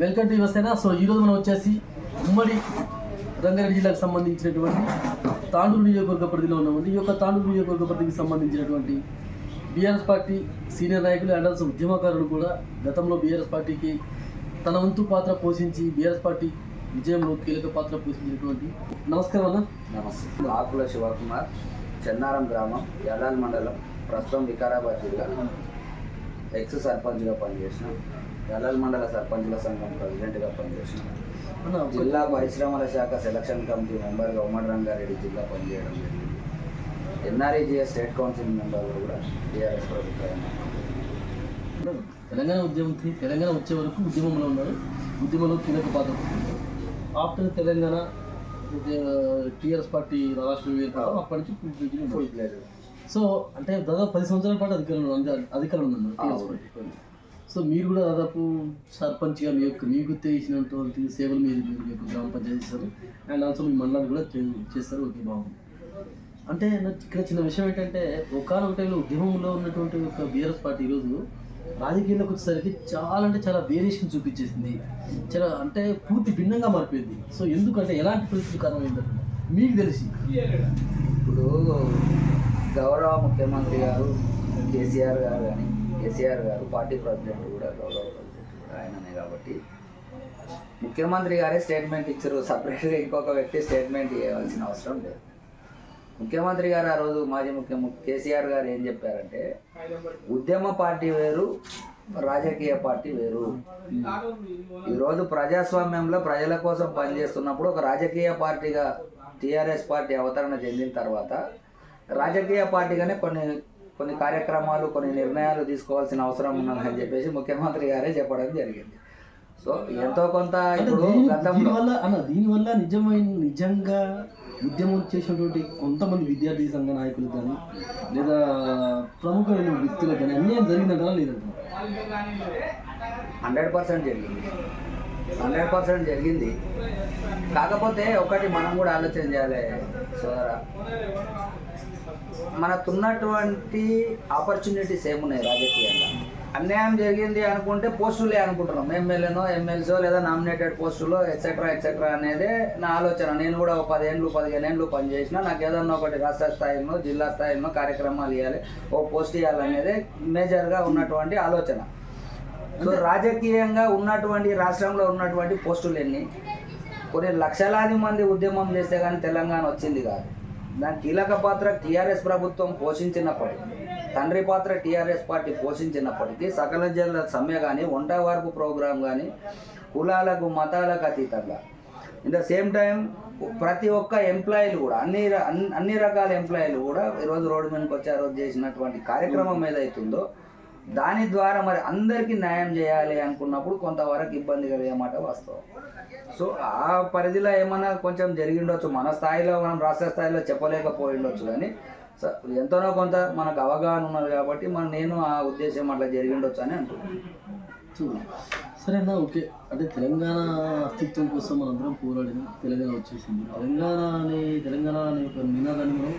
Welcome to Yuvasena. So ఈరోజు మనం వచ్చేసి ఉమ్మడి రంగారెడ్డి జిల్లాకు సంబంధించినటువంటి తాండూరు నియోజకవర్గ పరిధిలో ఉన్నామండి. ఈ యొక్క తాండూరు నియోజకవర్గ పరిధికి సంబంధించినటువంటి బీఆర్ఎస్ పార్టీ సీనియర్ నాయకులు అండ్ ఆల్సో ఉద్యమకారులు కూడా గతంలో బీఆర్ఎస్ పార్టీకి తన వంతు పాత్ర పోషించి బీఆర్ఎస్ పార్టీ విజయంలో కీలక పాత్ర పోషించినటువంటి నమస్కారం అన్న. నమస్తే. ఆకుల శివకుమార్ చెన్నారం గ్రామం యడాల్ మండలం ప్రస్తుతం వికారాబాద్ జిల్లా. ఎక్స్ సర్పంచ్గా పనిచేసిన యడాల్ మండల సర్పంచ్ల సంఘం ప్రెసిడెంట్గా పనిచేసిన జిల్లా పరిశ్రమల శాఖ సెలక్షన్ కమిటీ మెంబర్గా ఉమ్మడి రంగారెడ్డి జిల్లా పనిచేయడం జరిగింది. ఎన్ఆర్ఈజిఎస్ స్టేట్ కౌన్సిల్ మెంబర్గా కూడా టీఆర్ఎస్ ప్రభుత్వం తెలంగాణ ఉద్యమం తెలంగాణ వచ్చే వరకు ఉద్యమంలో ఉన్నారు. ఉద్యమంలో కీలక పాత్ర ఆఫ్టర్ తెలంగాణ టీఆర్ఎస్ పార్టీ రాష్ట్ర అప్పటి నుంచి సో అంటే దాదాపు పది సంవత్సరాల పాటు అధికారంలో అధికారంలో ఉన్నారు టీఆర్ఎస్ పార్టీ? సో మీరు కూడా దాదాపు సర్పంచ్గా మీ యొక్క మీకు తెలిసినటువంటి సేవలు మీరు మీరు మీ యొక్క గ్రామ పంచాయతీ చేస్తారు. అండ్ ఆల్సో మీ మండలాలు కూడా చేస్తారు. ఓకే బాగుంది. అంటే నాకు ఇక్కడ చిన్న విషయం ఏంటంటే ఒకనొక టైంలో ఉద్యమంలో ఉన్నటువంటి ఒక బీఆర్ఎస్ పార్టీ ఈరోజు రాజకీయాలకు వచ్చేసరికి చాలా అంటే చాలా వేరియేషన్ చూపించేసింది. చాలా అంటే పూర్తి భిన్నంగా మారిపోయింది. సో ఎందుకంటే ఎలాంటి పరిస్థితులు కారణమైందంటే మీకు తెలిసి. ఇప్పుడు గౌరవ ముఖ్యమంత్రి గారు కేసీఆర్ గారు కానీ కేసీఆర్ గారు పార్టీ ప్రెసిడెంట్ కూడా గౌరవ ప్రెసిడెంట్ కూడా ఆయననే కాబట్టి ముఖ్యమంత్రి గారే స్టేట్మెంట్ ఇచ్చారు. సపరేట్గా ఇంకొక వ్యక్తి స్టేట్మెంట్ ఇవ్వాల్సిన అవసరం లేదు. ముఖ్యమంత్రి గారు ఆ రోజు మాజీ ముఖ్య కేసీఆర్ గారు ఏం చెప్పారంటే ఉద్యమ పార్టీ వేరు రాజకీయ పార్టీ వేరు. ఈరోజు ప్రజాస్వామ్యంలో ప్రజల కోసం పనిచేస్తున్నప్పుడు ఒక రాజకీయ పార్టీగా టీఆర్ఎస్ పార్టీ అవతరణ చెందిన తర్వాత రాజకీయ పార్టీగానే కొన్ని కొన్ని కార్యక్రమాలు కొన్ని నిర్ణయాలు తీసుకోవాల్సిన అవసరం ఉన్నదని చెప్పేసి ముఖ్యమంత్రి గారే చెప్పడం జరిగింది. సో ఎంతో కొంత ఇప్పుడు దీనివల్ల అన్న దీనివల్ల నిజమైన నిజంగా ఉద్యమం చేసినటువంటి కొంతమంది విద్యార్థి సంఘ నాయకులు కానీ లేదా ప్రముఖమైన వ్యక్తులకు కానీ అన్యాయం జరిగిందంటారా లేదంటారా? హండ్రెడ్ పర్సెంట్ జరిగింది. హండ్రెడ్ పర్సెంట్ జరిగింది. కాకపోతే ఒకటి మనం కూడా ఆలోచన చేయాలి సోదరా. మనకున్నటువంటి ఆపర్చునిటీస్ ఏమున్నాయి రాజకీయంగా? అన్యాయం జరిగింది అనుకుంటే పోస్టులే అనుకుంటున్నాం. ఎమ్మెల్యేనో ఎమ్మెల్సో లేదా నామినేటెడ్ పోస్టులో ఎట్సెట్రా ఎట్సెట్రా అనేది నా ఆలోచన. నేను కూడా ఒక పదేళ్ళు పదిహేను ఏళ్ళు పనిచేసిన నాకు ఏదన్నా ఒకటి రాష్ట్ర స్థాయిలో జిల్లా స్థాయిలో కార్యక్రమాలు ఇవ్వాలి ఓ పోస్ట్ ఇవ్వాలనేది మేజర్గా ఉన్నటువంటి ఆలోచన. సో రాజకీయంగా ఉన్నటువంటి రాష్ట్రంలో ఉన్నటువంటి పోస్టులు ఎన్ని కొన్ని లక్షలాది మంది ఉద్యమం చేస్తే కానీ తెలంగాణ వచ్చింది కాదు. దాని కీలక పాత్ర టీఆర్ఎస్ ప్రభుత్వం పోషించినప్పటికీ తండ్రి పాత్ర టీఆర్ఎస్ పార్టీ పోషించినప్పటికీ సకల జిల్లా సమ్మె కానీ వంట వార్పు ప్రోగ్రాం కానీ కులాలకు మతాలకు అతీతంగా. ఇన్ ద సేమ్ టైం ప్రతి ఒక్క ఎంప్లాయీలు కూడా అన్ని అన్ని- అన్ని రకాల ఎంప్లాయీలు కూడా ఈరోజు రోడ్డు మీదకి వచ్చి ఆ రోజు చేసినటువంటి కార్యక్రమం ఏదైతుందో దాని ద్వారా మరి అందరికీ న్యాయం చేయాలి అనుకున్నప్పుడు కొంతవరకు ఇబ్బంది కలిగే మాట వాస్తవం. సో ఆ పరిధిలో ఏమైనా కొంచెం జరిగిండొచ్చు మన స్థాయిలో మనం రాష్ట్ర స్థాయిలో చెప్పలేకపోయిండొచ్చు కానీ సో ఎంతనో కొంత మనకు అవగాహన ఉన్నది కాబట్టి మన నేను ఆ ఉద్దేశం అట్లా జరిగిండొచ్చు అని అంటున్నాను సరేనా ఓకే. అంటే తెలంగాణ అస్తిత్వం కోసం మనందరం పోరాడిన తెలంగాణ వచ్చేసింది. తెలంగాణ అనే తెలంగాణ అనే ఒక నినాదాన్ని మనం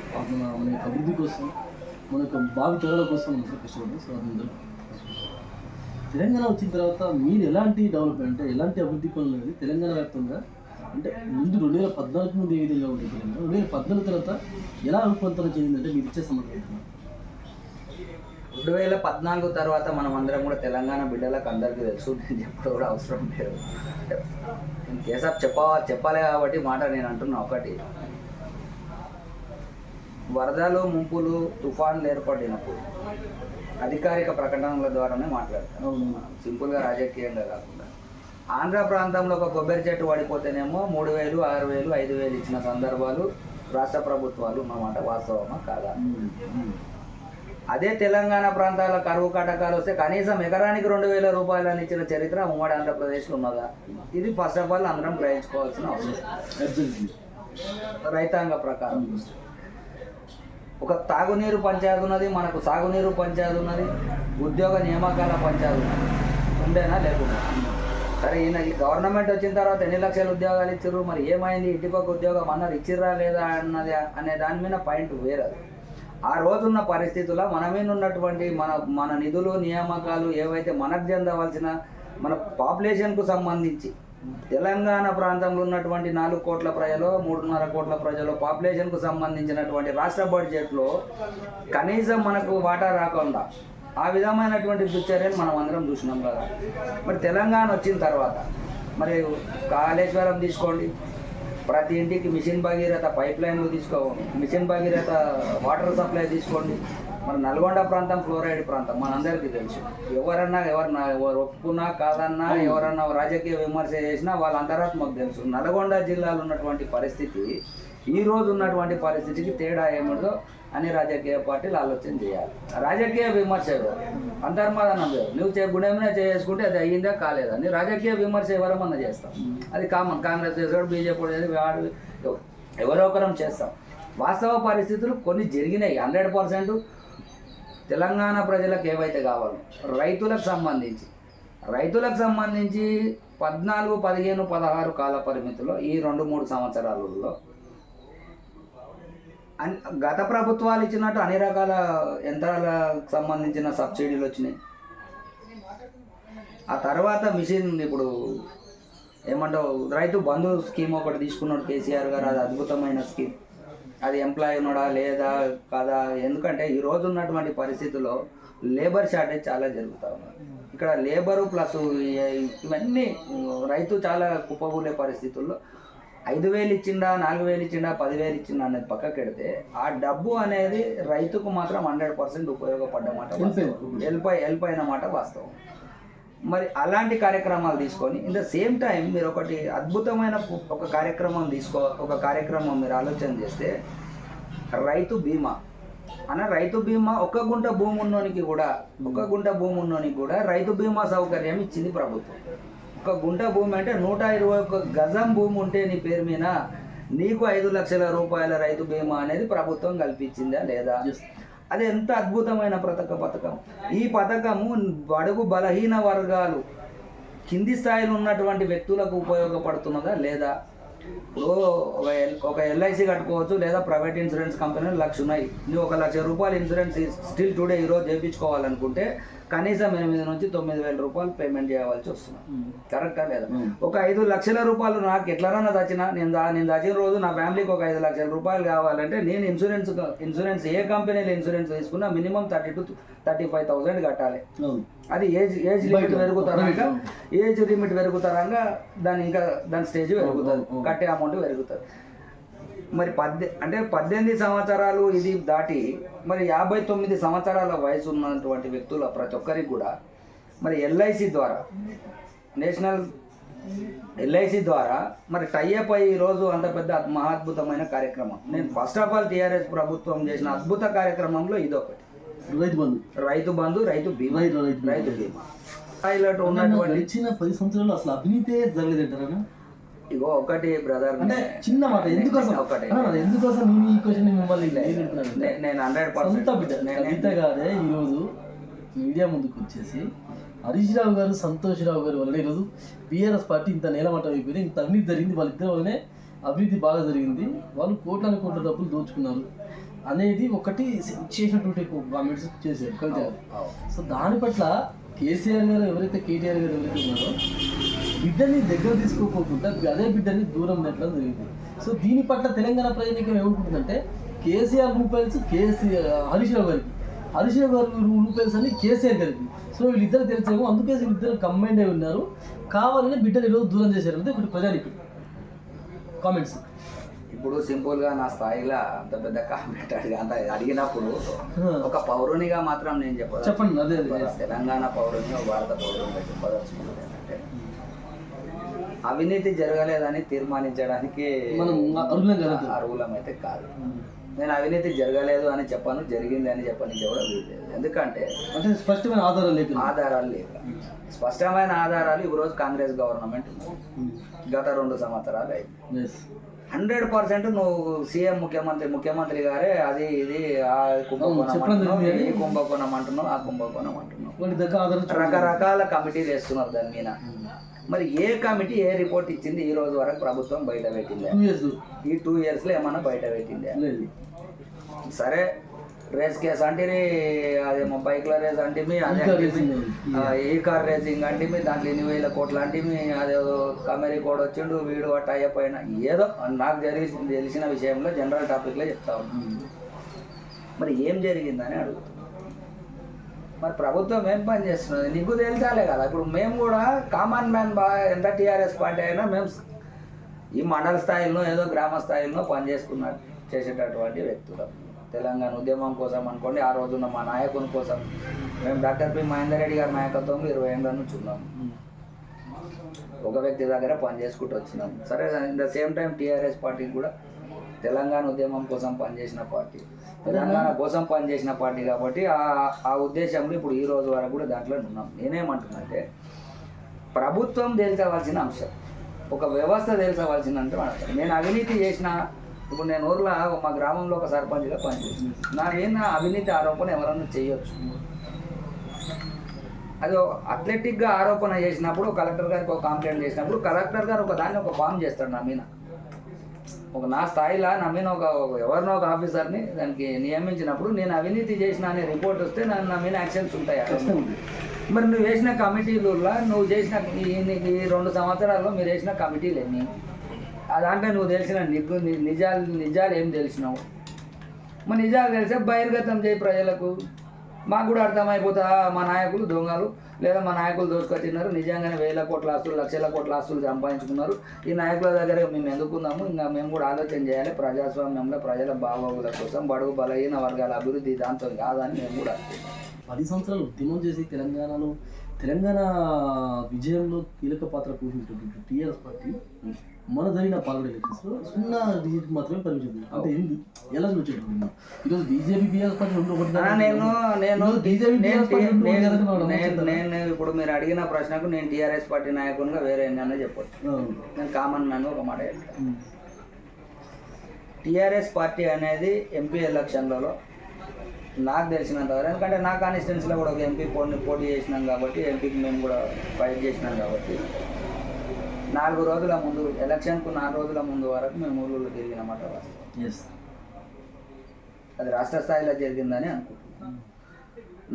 మన అభివృద్ధి కోసం మన యొక్క భావి తరాల కోసం మనం కష్టపడ్డాం. సో అందరూ తెలంగాణ వచ్చిన తర్వాత మీరు ఎలాంటి డెవలప్మెంట్ అంటే ఎలాంటి అభివృద్ధి పనులు అనేది తెలంగాణ వ్యాప్తంగా అంటే ముందు రెండు వేల పద్నాలుగు ముందు ఏ విధంగా ఉండేది తెలంగాణ? రెండు వేల పద్నాలుగు తర్వాత ఎలా రూపాంతరం చెందిందంటే మీరు ఇచ్చే సమర్థం రెండు వేల పద్నాలుగు తర్వాత మనం అందరం కూడా తెలంగాణ బిడ్డలకు అందరికీ తెలుసు. నేను చెప్పడం కూడా అవసరం లేదు. ఇన్ చెప్ప చెప్పాలి కాబట్టి మాట నేను అంటున్నా ఒకటి. వరదలు ముంపులు తుఫాన్లు ఏర్పడినప్పుడు అధికారిక ప్రకటనల ద్వారానే మాట్లాడతాను సింపుల్గా రాజకీయంగా కాకుండా. ఆంధ్ర ప్రాంతంలో ఒక కొబ్బరి చెట్టు పడిపోతేనేమో మూడు వేలు ఆరు వేలు ఐదు వేలు ఇచ్చిన సందర్భాలు రాష్ట్ర ప్రభుత్వాలు ఉన్నమాట వాస్తవమా కాదా. అదే తెలంగాణ ప్రాంతాల కరువు కటకాలు వస్తే కనీసం ఎకరానికి రెండు వేల రూపాయలని ఇచ్చిన చరిత్ర ఉమ్మడి ఆంధ్రప్రదేశ్లో ఉన్నదా? ఇది ఫస్ట్ ఆఫ్ ఆల్ అందరం గ్రహించుకోవాల్సిన అవసరం. రైతాంగ ప్రకారం. చూస్తే ఒక తాగునీరు పంచాయతీ ఉన్నది మనకు సాగునీరు పంచాయతీ ఉన్నది ఉద్యోగ నియామకాల పంచాయతీ ఉన్నది. ఉండేనా లేకుండా? సరే ఈయన ఈ గవర్నమెంట్ వచ్చిన తర్వాత ఎన్ని లక్షల ఉద్యోగాలు ఇచ్చారు మరి ఏమైంది? ఇంటికొక ఉద్యోగం అన్నారు ఇచ్చిర్రా లేదా అన్నది అనే దాని మీద పాయింట్ వేరే ఆ రోజున్న పరిస్థితుల్లో మన మీద ఉన్నటువంటి మన మన నిధులు నియామకాలు ఏవైతే మనకు చెందవలసిన మన పాపులేషన్కు సంబంధించి తెలంగాణ ప్రాంతంలో ఉన్నటువంటి నాలుగు కోట్ల ప్రజలు మూడున్నర కోట్ల ప్రజలు పాపులేషన్కు సంబంధించినటువంటి రాష్ట్ర బడ్జెట్లో కనీసం మనకు వాటా రాకుండా ఆ విధమైనటువంటి దుశ్చర్యలు మనం అందరం చూసినాం కదా. మరి తెలంగాణ వచ్చిన తర్వాత మరి కాళేశ్వరం తీసుకోండి. ప్రతి ఇంటికి మిషన్ భగీరథ పైప్ లైన్లు తీసుకోవాలి మిషన్ భగీరథ వాటర్ సప్లై తీసుకోండి. మరి నల్గొండ ప్రాంతం ఫ్లోరైడ్ ప్రాంతం మనందరికీ తెలుసు. ఎవరన్నా ఎవరన్నా ఎవరు ఒప్పుకున్నా కాదన్నా ఎవరన్నా రాజకీయ విమర్శ చేసినా వాళ్ళ అంతరాత్మకు తెలుసు. నల్గొండ జిల్లాలో ఉన్నటువంటి పరిస్థితి ఈ రోజు ఉన్నటువంటి పరిస్థితికి తేడా ఏమిటో అని రాజకీయ పార్టీలు ఆలోచన చేయాలి. రాజకీయ విమర్శ వేరు అంతర్మాదనం వేరు నువ్వు చే గుణేమైనా చేసుకుంటే అది అయ్యిందా కాలేదా? అని రాజకీయ విమర్శ ఎవరమన్నా చేస్తాం? అది కామన్ కాంగ్రెస్ చేసాడు బీజేపీ చేసి వాడు ఎవరో ఒకరం చేస్తాం. వాస్తవ పరిస్థితులు కొన్ని జరిగినాయి హండ్రెడ్ పర్సెంట్ తెలంగాణ ప్రజలకు ఏవైతే కావాలో రైతులకు సంబంధించి రైతులకు సంబంధించి పద్నాలుగు పదిహేను పదహారు కాల పరిమితిలో ఈ రెండు మూడు సంవత్సరాలలో అన్- గత ప్రభుత్వాలు ఇచ్చినట్టు అన్ని రకాల యంత్రాలకు సంబంధించిన సబ్సిడీలు వచ్చినాయి. ఆ తర్వాత మిషన్ ఇప్పుడు. ఏమంటావు? రైతు బంధు స్కీమ్ ఒకటి తీసుకున్నాడు కేసీఆర్ గారు అది అద్భుతమైన స్కీమ్. అది ఎంప్లాయ్ ఉన్నాడా లేదా కాదా? ఎందుకంటే ఈ రోజు ఉన్నటువంటి పరిస్థితుల్లో లేబర్ షార్టేజ్ చాలా జరుగుతూ ఉన్నది. ఇక్కడ లేబరు ప్లస్ ఇవన్నీ రైతు చాలా కుప్పగూలే పరిస్థితుల్లో ఐదు వేలు ఇచ్చిండా నాలుగు వేలు ఇచ్చిండా పదివేలు ఇచ్చిండా అనేది పక్కకి పెడితే ఆ డబ్బు అనేది రైతుకు మాత్రం హండ్రెడ్ పర్సెంట్ ఉపయోగపడ్డమాట వెళ్ళిపోయింది. వెళ్ళిపోయి వెళ్ళిపోయిన మాట వాస్తవం. మరి అలాంటి కార్యక్రమాలు తీసుకొని ఇన్ ద సేమ్ టైం మీరు ఒకటి అద్భుతమైన ఒక కార్యక్రమం తీసుకో ఒక కార్యక్రమం మీరు ఆలోచన చేస్తే రైతు బీమా. అన్న రైతు బీమా ఒక గుంట భూమి ఉన్నోనికి కూడా ఒక గుంట భూమి ఉన్నోనికి కూడా రైతు బీమా సౌకర్యం ఇచ్చింది ప్రభుత్వం. ఒక గుంట భూమి అంటే నూట ఇరవై ఒక గజం భూమి ఉంటే నీ పేరు మీద నీకు ఐదు లక్షల రూపాయల రైతు బీమా అనేది ప్రభుత్వం కల్పించిందా లేదా? అది ఎంత అద్భుతమైన పథక పథకం. ఈ పథకము బడుగు బలహీన వర్గాలు కింది స్థాయిలో ఉన్నటువంటి వ్యక్తులకు ఉపయోగపడుతున్నదా లేదా? ఇప్పుడు ఒక ఒక ఎల్ఐసి కట్టుకోవచ్చు లేదా ప్రైవేట్ ఇన్సూరెన్స్ కంపెనీలు లక్ష ఉన్నాయి. నువ్వు ఒక లక్ష రూపాయలు ఇన్సూరెన్స్ స్టిల్ టుడే ఈరోజు చేయించుకోవాలనుకుంటే కనీసం ఎనిమిది నుంచి తొమ్మిది వేల రూపాయలు పేమెంట్ చేయవలసి వస్తుంది. కరెక్టా లేదా. ఒక ఐదు లక్షల రూపాయలు నాకు ఎట్లనన్నా చచ్చినా నేను దా- నేను చచ్చిన రోజు నా ఫ్యామిలీకి ఒక ఐదు లక్షల రూపాయలు కావాలంటే నేను ఇన్సూరెన్స్ ఇన్సూరెన్స్ ఏ కంపెనీలో ఇన్సూరెన్స్ తీసుకున్నా minimum thirty to thirty five thousand కట్టాలి. అది ఏజ్ ఏజ్ లిమిట్ పెరుగుతారంగా ప్రైవేట్ ఏజ్ లిమిట్ పెరుగుతారంగా దాని ఇంకా దాని స్టేజ్ పెరుగుతుంది. కట్టే అమౌంట్ పెరుగుతుంది. మరి పద్దె అంటే పద్దెనిమిది సంవత్సరాలు ఇది దాటి మరి యాభై తొమ్మిది సంవత్సరాల వయసు ఉన్నటువంటి వ్యక్తుల ప్రతి ఒక్కరికి కూడా మరి ఎల్ఐసి ద్వారా నేషనల్ ఎల్ఐసి ద్వారా మరి టైఅప్ అయ్యి ఈరోజు అంత పెద్ద మహాద్భుతమైన కార్యక్రమం. నేను ఫస్ట్ ఆఫ్ ఆల్ టీఆర్ఎస్ ప్రభుత్వం చేసిన అద్భుత కార్యక్రమంలో ఇదొకటి రైతు బంధు. రైతు బంధు రైతు బీమా. రైతు బీమా. పైలట్ ఉన్నటువంటి గడిచిన పది సంవత్సరాలు అసలు అవినీతే జరగలేదంటారా ఇగో ఒకటి బ్రదర్ అంటే చిన్న మాట ఎందుకోసం? ఒకటి. అన్న, ఎందుకోసం నేను ఈ క్వశ్చన్ మిమ్మల్ని నేను నేను హండ్రెడ్ సొంత బిడ్డ కవిత గారే ఈరోజు మీడియా ముందుకు వచ్చేసి హరీష్ రావు గారు సంతోష్ రావు గారు వల్లనే ఈరోజు బీఆర్ఎస్ పార్టీ ఇంత నేలమట్టం అయిపోయింది ఇంత అవినీతి జరిగింది వాళ్ళిద్దరి వల్లనే అభివృద్ధి బాగా జరిగింది. వాళ్ళు కోట్ల కోట్ల డబ్బులు దోచుకున్నారు. అనేది ఒకటి చేసినటువంటి కామెంట్స్ చేశారు. కవిత సో దాని పట్ల కేసీఆర్ గారు ఎవరైతే కేటీఆర్ గారు ఎవరైతే ఉన్నారో బిడ్డని దగ్గర తీసుకోకుండా అదే బిడ్డని దూరం నెట్టడం జరిగింది. సో దీని పట్ల తెలంగాణ ప్రజానికం ఏమనుకుంటుందంటే కేసీఆర్ రూపాయల్స్ కేసీఆర్ హరీష్ రావు గారికి. హరీష్ రావు గారి రూపాయల్స్ అని కేసీఆర్ గారికి. సో వీళ్ళిద్దరు తెలిసేమో అందుకే వీళ్ళిద్దరు కంబైండ్ అయి ఉన్నారు. కావాలని బిడ్డలు ఈరోజు దూరం చేశారు. అంటే ఒకటి ప్రజానికి. కామెంట్స్ ఇప్పుడు సింపుల్గా నా స్థాయిలో అంత పెద్ద కామెంట్ అడిగి అంత అడిగినప్పుడు ఒక పౌరునిగా మాత్రం నేను చెప్పదు చెప్పండి. తెలంగాణ పౌరునిగా భారత పౌరునిగా చెప్పదలుచుకున్నది ఏంటంటే అవినీతి జరగలేదని తీర్మానించడానికి మనం అర్హులం అయితే కాదు. నేను అవినీతి జరగలేదు అని చెప్పను జరిగింది అని చెప్పడానికి కూడా ఎందుకంటే అంటే స్పష్టమైన ఆధారాలు లేదు. ఆధారాలు లేక. స్పష్టమైన ఆధారాలు ఈ రోజు కాంగ్రెస్ గవర్నమెంట్ గత రెండు సంవత్సరాలు అయింది. హండ్రెడ్ పర్సెంట్ నువ్వు సీఎం ముఖ్యమంత్రి ముఖ్యమంత్రి గారే అది ఇది ఆ కుంభకోణం. ఈ కుంభకోణం అంటున్నావు ఆ కుంభకోణం అంటున్నావు. రకరకాల కమిటీలు వేస్తున్నారు దాని మీద. మరి ఏ కమిటీ ఏ రిపోర్ట్ ఇచ్చింది ఈ రోజు వరకు ప్రభుత్వం బయట పెట్టిందే? ఈ టూ ఇయర్స్లో ఏమన్నా బయట పెట్టిందే? సరే రేస్ కేసు అంటే అదేమో బైక్ల రేస్ అంటే అదే ఈ కార్ రేసింగ్ అంటే దాంట్లో ఎన్ని వేల కోట్లు అంటే అదేదో కమెరీ కోడ్ వచ్చిండు వీడు అట్ట అయిపోయినా. ఏదో నాకు జరిగి తెలిసిన విషయంలో జనరల్ టాపిక్లో చెప్తా ఉన్నాను మరి ఏం జరిగిందని అడుగుతున్నాను మరి ప్రభుత్వం ఏం పని చేస్తున్నది? నీకు తెలిసాలే కదా. ఇప్పుడు మేము కూడా కామన్ మ్యాన్ బా ఎంత టీఆర్ఎస్ పార్టీ అయినా మేము ఈ మండల స్థాయిలో ఏదో గ్రామ స్థాయిలో పనిచేసుకున్న చేసేటటువంటి వ్యక్తులు. తెలంగాణ ఉద్యమం కోసం అనుకోండి ఆ రోజున మా నాయకుని కోసం మేము డాక్టర్ పి మహేందర్ రెడ్డి గారి నాయకత్వంలో ఇరవై ఏళ్ళ నుంచి ఉన్నాం. ఒక వ్యక్తి దగ్గర పనిచేసుకుంటూ వచ్చినాం. సరే in the same time TRS పార్టీకి కూడా తెలంగాణ ఉద్యమం కోసం పనిచేసిన పార్టీ. తెలంగాణ కోసం పనిచేసిన పార్టీ కాబట్టి ఆ ఆ ఉద్దేశంలో ఇప్పుడు ఈ రోజు వరకు కూడా దాంట్లో ఉన్నాం. నేనేమంటున్నానంటే ప్రభుత్వం తేల్చవలసిన అంశం ఒక వ్యవస్థ తేల్చవలసిన అంటే. నేను అవినీతి చేసిన ఇప్పుడు నేను ఊర్లో మా గ్రామంలో ఒక సర్పంచ్గా పనిచేసిన నా అవినీతి ఆరోపణ ఎవరన్నా చేయొచ్చు? అది అథ్లెటిక్గా ఆరోపణ చేసినప్పుడు కలెక్టర్ గారికి ఒక కంప్లైంట్ చేసినప్పుడు కలెక్టర్ గారు ఒక దాన్ని ఒక ఫామ్ చేస్తాడు నా మీద. ఒక నా స్థాయిలో నా మీద ఒక ఎవరినో ఒక ఆఫీసర్ని దానికి నియమించినప్పుడు నేను అవినీతి చేసిన అనే రిపోర్ట్ వస్తే నా నా మీద యాక్షన్స్ ఉంటాయి. మరి నువ్వు వేసిన కమిటీలలో నువ్వు చేసిన ఈ రెండు సంవత్సరాల్లో మీరు వేసిన కమిటీలు ఎన్ని దాంట్లో నువ్వు తెలిసిన నిగ్గు నిజాలు నిజాలు ఏం తెలిసినావు? మరి నిజాలు తెలిసే బహిర్గతం చేయి ప్రజలకు. మాకు కూడా అర్థమైపోతా మా నాయకులు దొంగలు లేదా మా నాయకులు దోసుకొచ్చినారు. నిజంగానే వేల కోట్ల ఆస్తులు లక్షల కోట్ల ఆస్తులు సంపాదించుకున్నారు. ఈ నాయకుల దగ్గర మేము ఎందుకున్నాము? ఇంకా మేము కూడా ఆలోచన చేయాలి. ప్రజాస్వామ్యంలో ప్రజల బాగోగుల కోసం బడుగు బలహీన వర్గాల అభివృద్ధి దాంతో కాదని మేము కూడా పది సంవత్సరాలు ఉద్యమం చేసి తెలంగాణలో తెలంగాణ విజయంలో కీలక పాత్ర పోషించినటువంటి టీఆర్ఎస్ పార్టీ మన జరిగిన పార్లమెంట్ ఎలక్షన్స్లో సున్నా డిజిట్ మాత్రమే పరిమితం అంటే ఏంది? ఎలా చూసేటప్పుడు ఈరోజు బీజేపీ బీఆర్ఎస్ పార్టీ రెండు ఒకటి నేను నేను బీజేపీ నేను నేను- ఇప్పుడు మీరు అడిగిన ప్రశ్నకు నేను టీఆర్ఎస్ పార్టీ నాయకునిగా వేరే ఎన్నైనా చెప్పొచ్చు. నేను కామన్ మ్యాన్ ఒక మాట. టీఆర్ఎస్ పార్టీ అనేది ఎంపీ ఎలక్షన్లలో నాకు తెలిసినంత వరకు. ఎందుకంటే నా కాన్స్టిట్యున్సీలో కూడా ఒక ఎంపీ పోటీ పోటీ చేసినాం కాబట్టి ఎంపీకి మేము కూడా ఫైట్ చేసినాం కాబట్టి. నాలుగు రోజుల ముందు ఎలక్షన్కు నాలుగు రోజుల ముందు వరకు మేము ఊళ్ళో తిరిగినమాట ఎస్ అది రాష్ట్ర స్థాయిలో జరిగిందని అనుకుంటున్నాం.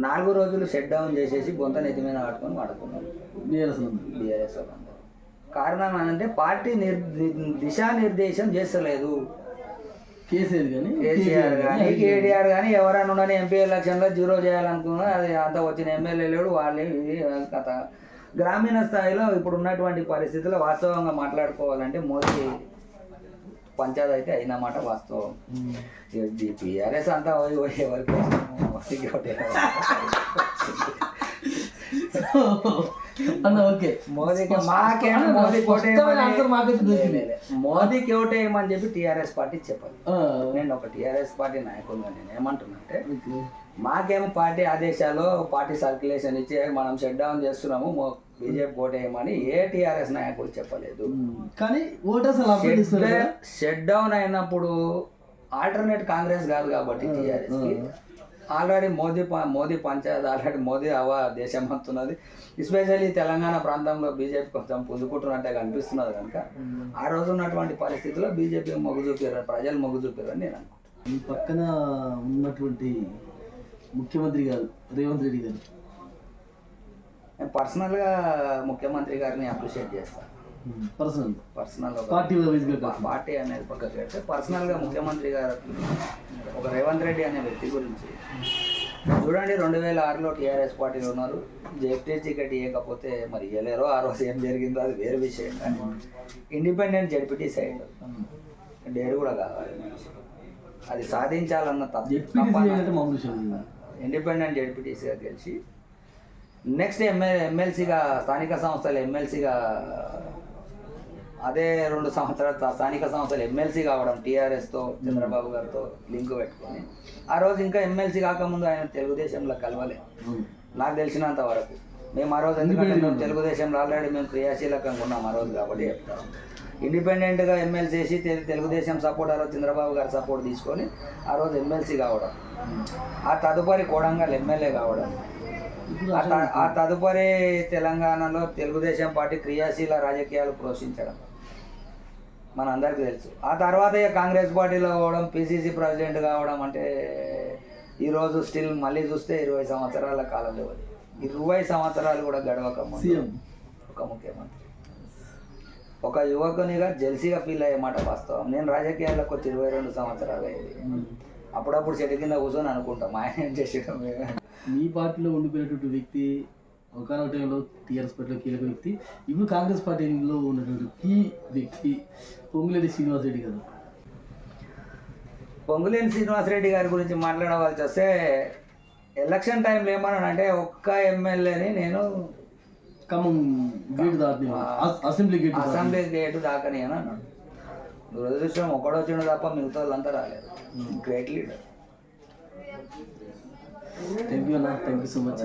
నాలుగు రోజులు షట్ డౌన్ చేసేసి బొంత నెత్తి మీద ఆడుకొని వాడుకున్నాం బీఆర్ఎస్. బీఆర్ఎస్ కారణం ఏంటంటే పార్టీ నిర్ దిశానిర్దేశం చేస్తలేదు. కేసీఆర్ కానీ కేసీఆర్ కానీ కేటీఆర్ కానీ ఎవరైనా ఉండని ఎంపీ ఎలక్షన్లో జీరో చేయాలనుకున్నా అది అంత వచ్చిన ఎమ్మెల్యే లేడు వాళ్ళు ఇది కథ. గ్రామీణ స్థాయిలో ఇప్పుడు ఉన్నటువంటి పరిస్థితుల్లో వాస్తవంగా మాట్లాడుకోవాలంటే మోదీ పంచాయతీ అయితే అయినమాట వాస్తవం. టీఆర్ఎస్ అంతా పోయి పోయి ఎవరికి. అన్న ఓకే మోదీకి మాకేం మోదీ ఆన్సర్ మాకైతే దొరికింది మోదీకి ఓటేయమని చెప్పి టీఆర్ఎస్ పార్టీ చెప్పాలి నేను ఒక టీఆర్ఎస్ పార్టీ నాయకుడుగా నేను ఏమంటున్నానంటే. మాకేమో పార్టీ ఆదేశాలు పార్టీ సర్క్యులేషన్ ఇచ్చి మనం షట్ డౌన్ చేస్తున్నాము బీజేపీ ఓటేయమని ఏ టీఆర్ఎస్ నాయకుడు చెప్పలేదు. కానీ ఓటర్స్? షట్ డౌన్ అయినప్పుడు ఆల్టర్నేట్ కాంగ్రెస్ కాదు కాబట్టి TRS already Modi Modi panchayat already Modi హవా దేశం అంతున్నది. ఎస్పెషల్లీ తెలంగాణ ప్రాంతంలో బీజేపీ కొంచెం పుంజుకుంటున్నట్టే కనిపిస్తున్నది కనుక ఆ రోజు ఉన్నటువంటి పరిస్థితుల్లో బీజేపీ మొగ్గు చూపారు ప్రజలు మొగ్గు చూపారు అని నేను అనుకుంటున్నాను ఈ పక్కన ఉన్నటువంటి ముఖ్యమంత్రి గారు రేవంత్ రెడ్డి గారు. నేను పర్సనల్గా ముఖ్యమంత్రి గారిని అప్రిషియేట్ చేస్తాను పర్సనల్ పర్సనల్ పార్టీ వైజ్గా కాదు. పార్టీ అనేది పక్కకు పెడితే పర్సనల్గా ముఖ్యమంత్రి గారు ఒక రేవంత్ రెడ్డి అనే వ్యక్తి గురించి చూడండి రెండు వేల ఆరులో టీఆర్ఎస్ పార్టీలో ఉన్నారు జెఫ్టీ టికెట్ ఇవ్వకపోతే మరి ఇవ్వలేరో ఆ రోజు ఏం జరిగిందో అది వేరే విషయం కానీ ఇండిపెండెంట్ జడ్పీటీ సైడ్ డేరు కూడా కావాలి. అది సాధించాలన్న తప్ప. ఇండిపెండెంట్ జడ్పీటీసీగా గెలిచి నెక్స్ట్ ఎమ్మెల్యే ఎమ్మెల్సీగా స్థానిక సంస్థలు ఎమ్మెల్సీగా అదే రెండు సంవత్సరాల స్థానిక సంస్థలు ఎమ్మెల్సీ కావడం టీఆర్ఎస్తో చంద్రబాబు గారితో లింక్ పెట్టుకొని. ఆ రోజు ఇంకా ఎమ్మెల్సీ కాకముందు ఆయన తెలుగుదేశంలో కలవలే. నాకు తెలిసినంత వరకు. మేము ఆ రోజు ఎందుకంటే మేము తెలుగుదేశంలో ఆల్రెడీ మేము క్రియాశీలకంగా ఉన్నాం ఆ రోజు కాబట్టి చెప్తాం ఇండిపెండెంట్గా ఎమ్మెల్సీ చేసి తెలు- తెలుగుదేశం సపోర్ట్ ఆ రోజు చంద్రబాబు గారి సపోర్ట్ తీసుకొని ఆ రోజు ఎమ్మెల్సీ కావడం. ఆ తదుపరి కోడంగల్ ఎమ్మెల్యే కావడం. ఆ తదుపరి తెలంగాణలో తెలుగుదేశం పార్టీ క్రియాశీల రాజకీయాలు పోషించడం మనందరికీ తెలుసు. ఆ తర్వాత ఇక కాంగ్రెస్ పార్టీలో పోవడం పిసిసి ప్రెసిడెంట్ కావడం అంటే ఈరోజు స్టిల్ మళ్ళీ చూస్తే ఇరవై సంవత్సరాల కాలం వ్యవధి ఇరవై సంవత్సరాలు కూడా గడవక సీఎం. ఒక ముఖ్యమంత్రి. ఒక యువకునిగా జెల్సీగా ఫీల్ అయ్యే మాట వాస్తవం. నేను రాజకీయాల్లోకి వచ్చి ఇరవై రెండు సంవత్సరాలు అయింది. అప్పుడప్పుడు చెట్టు కింద కూర్చొని అనుకుంటాం. ఆయన ఏం చేసేటం మీ పార్టీలో ఉండిపోయినటువంటి వ్యక్తి ఒకనొక టైంలో టీఆర్ఎస్ పార్టీలో కీలక వ్యక్తి ఇప్పుడు కాంగ్రెస్ పార్టీలో ఉన్నటువంటి కీ వ్యక్తి పొంగులేటి శ్రీనివాస్ రెడ్డి గారు. పొంగులేని శ్రీనివాసరెడ్డి గారి గురించి మాట్లాడవలసి వస్తే ఎలక్షన్ టైంలో ఏమన్నానంటే ఒక్క ఎమ్మెల్యేని నేను ఖమ్మం గేట్ దాటి అసెంబ్లీ గేట్ అసెంబ్లీ గేటు దాకని అని అన్నాడు. దురదృష్టం ఒకడొచ్చిన తప్ప మిగతా వాళ్ళంతా రాలేదు. గ్రేట్ లీడర్ థ్యాంక్ యూ అన్న థ్యాంక్ యూ సో మచ్